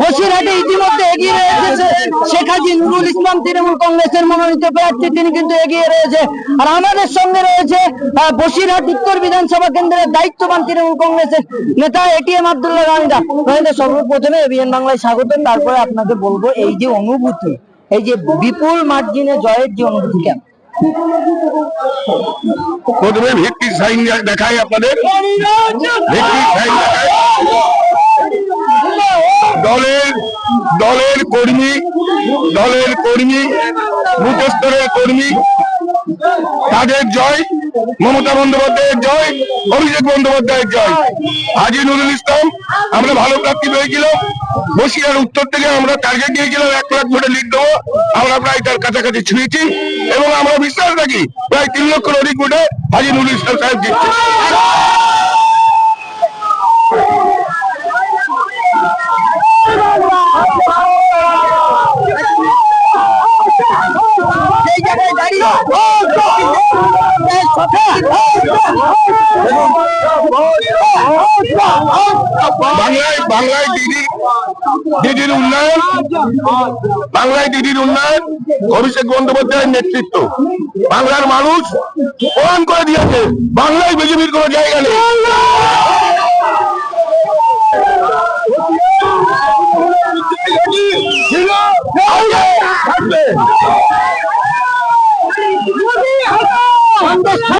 বসিরহাটে ইতিমধ্যে নুরুল ইসলাম তৃণমূল তিনি কিন্তু এগিয়ে সঙ্গে রয়েছে বসিরহাট বিধানসভা কেন্দ্রের দায়িত্ববান তৃণমূল কংগ্রেসের নেতা সর্বপ্রথমে বাংলায় স্বাগত তারপরে আপনাকে বলব এই যে অনুভূতি, এই যে বিপুল মার্জিনে জয়ের যে অনুভূতি কেন প্রথমে ভিত্তির সাইন দেখাই আপনাদের ভিত্তির সাইন দেখাই দলের দলের কর্মী দলের কর্মী বুথ স্তরের কর্মী তাদের জয়, মমতা বন্দ্যোপাধ্যায়ের জয়, অভিষেক বন্দ্যোপাধ্যায়ের জয়। হাজি নুরুল ইসলাম, আমরা ভালো প্রার্থী পেয়েছিলাম বসিয়ার উত্তর থেকে আমরা টার্গেট দিয়েছিলাম এক লাখ ভোটে লিড দেবো। আমরা প্রায় তার কাছাকাছি ছুঁয়েছি এবং আমরা বিশ্বাস রাখি প্রায় তিন লক্ষর অধিক ভোটে হাজি নুরুল ইসলাম সাহেব জিতছে। বাংলায় বাংলায় দিদি দিদির উন্নয়ন, বাংলায় দিদির উন্নয়ন, অভিষেক বন্দ্যোপাধ্যায়ের নেতৃত্ব। বাংলার মানুষ প্রমাণ করে দিয়েছে। বাংলায় বিজেপির কোনো জায়গা নেই।